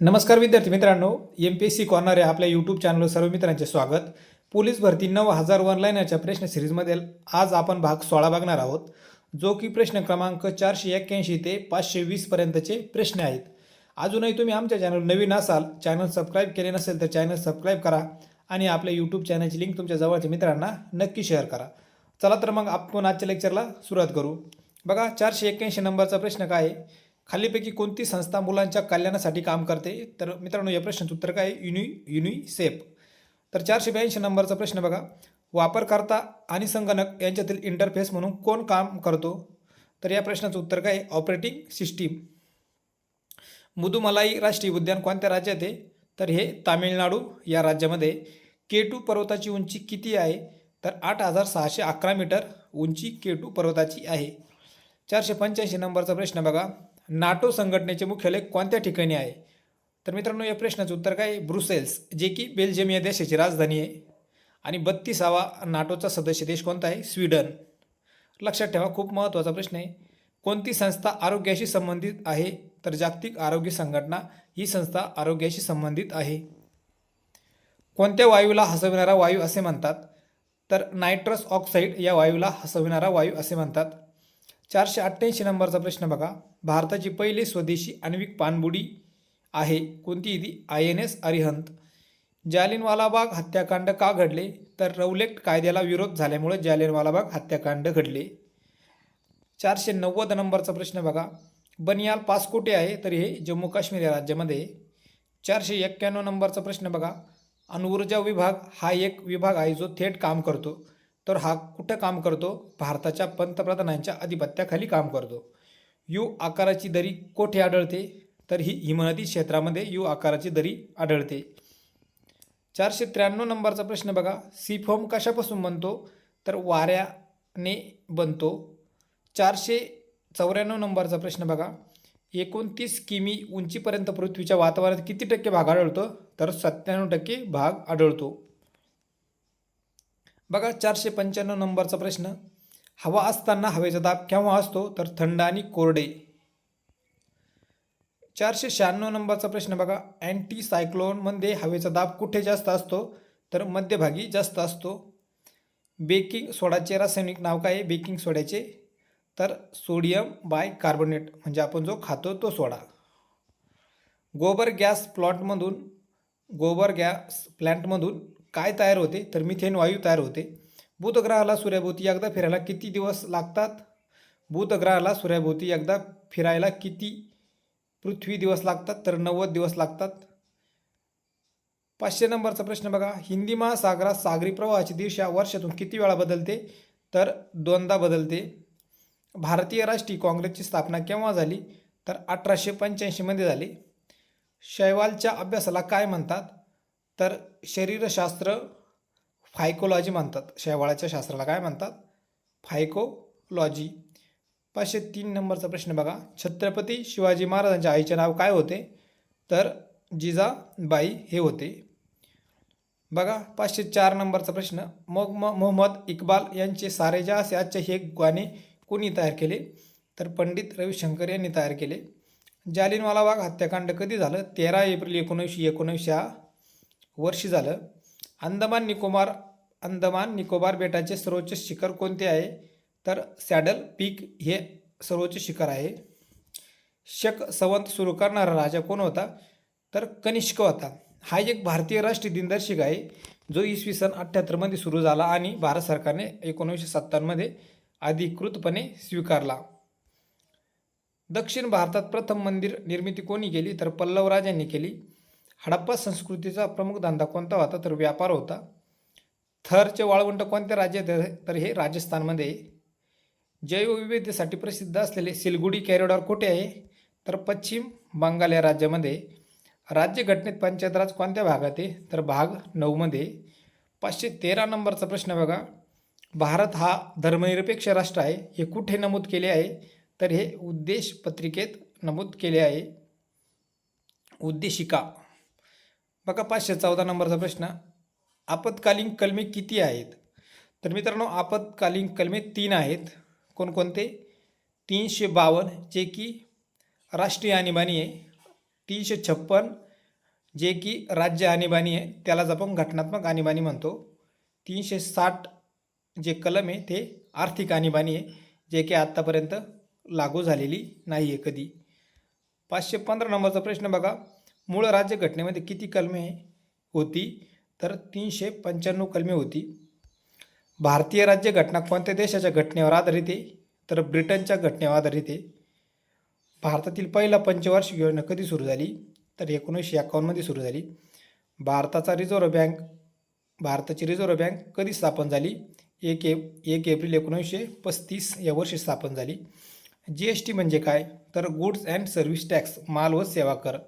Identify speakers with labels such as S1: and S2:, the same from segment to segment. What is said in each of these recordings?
S1: नमस्कार विद्यार्थी मित्रांनो M P S C corner या आपल्या यूट्यूब चॅनलवर सर्व मित्रांचे स्वागत. पोलीस भरती नऊ हजार ऑनलाईनच्या प्रश्न सिरीजमध्ये आज आपण भाग सोळा बघणार आहोत जो की प्रश्न क्रमांक चारशे एक्क्याऐंशी ते पाचशे वीसपर्यंतचे प्रश्न आहेत. अजूनही तुम्ही आमच्या चॅनल नवीन असाल चॅनल सबस्क्राईब केले नसेल तर चॅनल सबस्क्राईब करा आणि आपल्या यूट्यूब चॅनलची लिंक तुमच्या जवळच्या मित्रांना नक्की शेअर करा. चला तर मग आपण आजच्या लेक्चरला सुरुवात करू. बघा चारशे एक्क्याऐंशी नंबरचा प्रश्न काय आहे? खालीपैकी कोणती संस्था मुलांच्या कल्याणासाठी काम करते? तर मित्रांनो या प्रश्नाचं उत्तर काय युनि युनिसेफ. तर चारशे ब्याऐंशी नंबरचा प्रश्न बघा. वापरकर्ता आणि संगणक यांच्यातील इंटरफेस म्हणून कोण काम करतो? तर या प्रश्नाचं उत्तर काय ऑपरेटिंग सिस्टीम मुदुमलाई राष्ट्रीय उद्यान कोणत्या राज्यात आहे? तर हे तामिळनाडू या राज्यामध्ये केटू पर्वताची उंची किती आहे? तर आठ हजार सहाशे अकरा मीटर उंची केटू पर्वताची आहे. चारशे पंच्याऐंशी नंबरचा प्रश्न बघा. नाटो संघटनेचे मुख्यालय कोणत्या ठिकाणी आहे? तर मित्रांनो या प्रश्नाचं उत्तर काय? आहे? ब्रुसेल्स जे की बेल्जियम या देशाची राजधानी आहे. आणि बत्तीसावा नाटोचा सदस्य देश कोणता आहे? स्वीडन. लक्षात ठेवा खूप महत्त्वाचा प्रश्न आहे. कोणती संस्था आरोग्याशी संबंधित आहे? तर जागतिक आरोग्य संघटना ही संस्था आरोग्याशी संबंधित आहे. कोणत्या वायूला हसविणारा वायू असे म्हणतात? तर नायट्रस ऑक्साईड या वायूला हसविणारा वायू असे म्हणतात. चारशे अठ्ठ्याऐंशी नंबरचा प्रश्न बघा. भारताची पहिली स्वदेशी आण्विक पाणबुडी आहे. कोणती ती? I N S Arihant. Jallianwala Bagh हत्याकांड का घडले? तर रौलेक्ट कायद्याला विरोध झाल्यामुळे जालिनवाला बाग हत्याकांड घडले. चारशे नव्वद नंबरचा प्रश्न बघा. बनियाल पास कुठे आहे तर हे जम्मू काश्मीर या राज्यामध्ये चारशे एक्क्याण्णव नंबरचा प्रश्न बघा. अणुऊर्जा विभाग हा एक विभाग आहे जो थेट काम करतो. तर हा कुठं काम करतो? भारताच्या पंतप्रधानांच्या अधिपत्याखाली काम करतो. यू आकाराची दरी कोठे आढळते? तर ही हिमनदी क्षेत्रामध्ये यू आकाराची दरी आढळते. चारशे त्र्याण्णव नंबरचा प्रश्न बघा. सी फोम कशापासून बनतो? तर वाऱ्याने बनतो. चारशे चौऱ्याण्णव नंबरचा प्रश्न बघा. एकोणतीस किमी उंचीपर्यंत पृथ्वीच्या वातावरणात किती टक्के भाग आढळतो? तर सत्त्याण्णव टक्के भाग आढळतो. बघा चारशे पंच्याण्णव नंबरचा प्रश्न. हवा असताना हवेचा दाब केव्हा असतो? तर थंड आणि कोरडे. चारशे शहाण्णव नंबरचा प्रश्न बघा. अँटी सायक्लोनमध्ये हवेचा दाब कुठे जास्त असतो? तर मध्यभागी जास्त असतो. बेकिंग सोडाचे रासायनिक नाव काय आहे? बेकिंग सोड्याचे. तर सोडियम बाय कार्बोनेट म्हणजे आपण जो खातो तो सोडा. गोबर गॅस प्लॉटमधून गोबर गॅस प्लॅन्टमधून काय तयार होते? तर मिथेन वायू तयार होते. बुधग्रहाला सूर्याभोवती एकदा फिरायला किती दिवस लागतात? बुधग्रहाला सूर्याभोवती एकदा फिरायला किती पृथ्वी दिवस लागतात? तर नव्वद दिवस लागतात. पाचशे नंबरचा प्रश्न बघा. हिंदी महासागरात सागरी प्रवाहाची दिशा वर्षातून किती वेळा बदलते? तर दोनदा बदलते. भारतीय राष्ट्रीय काँग्रेसची स्थापना केव्हा झाली? तर अठराशे पंच्याऐंशीमध्ये झाली. शैवालच्या अभ्यासाला काय म्हणतात? तर शरीरशास्त्र फायकोलॉजी म्हणतात. शेवाळाच्या शास्त्राला काय म्हणतात? फायकोलॉजी पाचशे तीन नंबरचा प्रश्न बघा. छत्रपती शिवाजी महाराजांच्या आईचे नाव काय होते? तर जिजाबाई हे होते. बघा पाचशे चार नंबरचा प्रश्न. मग म मोहम्मद इक्बाल यांचे सारे जा असे आजचे हे गाणे कोणी तयार केले? तर पंडित रविशंकर यांनी तयार केले. जालीनवाला बाग हत्याकांड कधी झालं? तेरा एप्रिल एकोणीसशे एकोणीसशे वर्षी झालं. अंदमान निकोबार अंदमान निकोबार बेटाचे सर्वोच्च शिखर कोणते आहे? तर सॅडल पीक हे सर्वोच्च शिखर आहे. शक संवंत सुरू करणारा राजा कोण होता? तर कनिष्क होता. हा एक भारतीय राष्ट्रीय दिनदर्शिका आहे जो इसवी सन अठ्ठ्याहत्तरमध्ये सुरू झाला आणि भारत सरकारने एकोणीसशे सत्तावन्नमध्ये अधिकृतपणे स्वीकारला. दक्षिण भारतात प्रथम मंदिर निर्मिती कोणी केली? तर पल्लव राजांनी केली. हडप्पा संस्कृतीचा प्रमुख धंदा कोणता होता? तर व्यापार होता. थरचे वाळवंट कोणत्या राज्यात आहे? तर हे राजस्थानमध्ये जैवविविधतेसाठी प्रसिद्ध असलेले सिलगुडी कॅरिडॉर कुठे आहे? तर पश्चिम बंगाल या राज्यामध्ये राज्यघटनेत पंचायत राज कोणत्या भागात आहे? तर भाग नऊमध्ये पाचशे तेरा नंबरचा प्रश्न बघा. भारत हा धर्मनिरपेक्ष राष्ट्र आहे. हे कुठे नमूद केले आहे? तर हे उद्देश पत्रिकेत नमूद केले आहे. उद्देशिका. बघा पाचशे चौदा नंबरचा प्रश्न. आपत्कालीन कलमे किती आहेत? तर मित्रांनो आपत्कालीन कलमे तीन आहेत. कोणकोणते? तीनशे बावन्न जे की राष्ट्रीय आणीबाणी आहे. तीनशे छप्पन जे की राज्य आणीबाणी आहे. त्यालाच आपण घटनात्मक आणीबाणी म्हणतो. तीनशे साठ जे कलम आहे ते आर्थिक आणीबाणी आहे जे की आत्तापर्यंत लागू झालेली नाही आहे कधी. पाचशे पंधरा नंबरचा प्रश्न बघा. मूळ राज्यघटनेमध्ये किती कलमे होती? तर तीनशे पंच्याण्णव कलमे होती. भारतीय राज्यघटना कोणत्या देशाच्या घटनेवर आधारित आहे? तर ब्रिटनच्या घटनेवर आधारित आहे. भारतातील पहिला पंचवार्षिक योजना कधी सुरू झाली? तर एकोणीसशे एकावन्नमध्ये सुरू झाली. भारताचा रिझर्व्ह बँक भारताची रिझर्व्ह बँक कधी स्थापन झाली? एक ए एक एप्रिल एकोणीसशे पस्तीस या वर्षी स्थापन झाली. जी एस टी म्हणजे काय? तर गुड्स अँड सर्व्हिस टॅक्स माल व सेवा कर.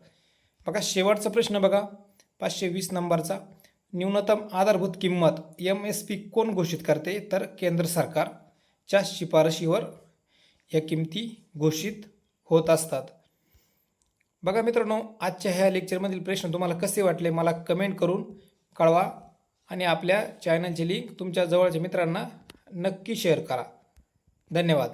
S1: बघा शेवटचा प्रश्न बघा. पाचशे वीस नंबरचा. न्यूनतम आधारभूत किंमत एम एस पी कोण घोषित करते? तर केंद्र सरकारच्या शिफारशीवर या किमती घोषित होत असतात. बघा मित्रांनो आजच्या ह्या लेक्चरमधील प्रश्न तुम्हाला कसे वाटले? मला कमेंट करून कळवा आणि आपल्या चॅनलची लिंक तुमच्या जवळच्या मित्रांना नक्की शेअर करा. धन्यवाद.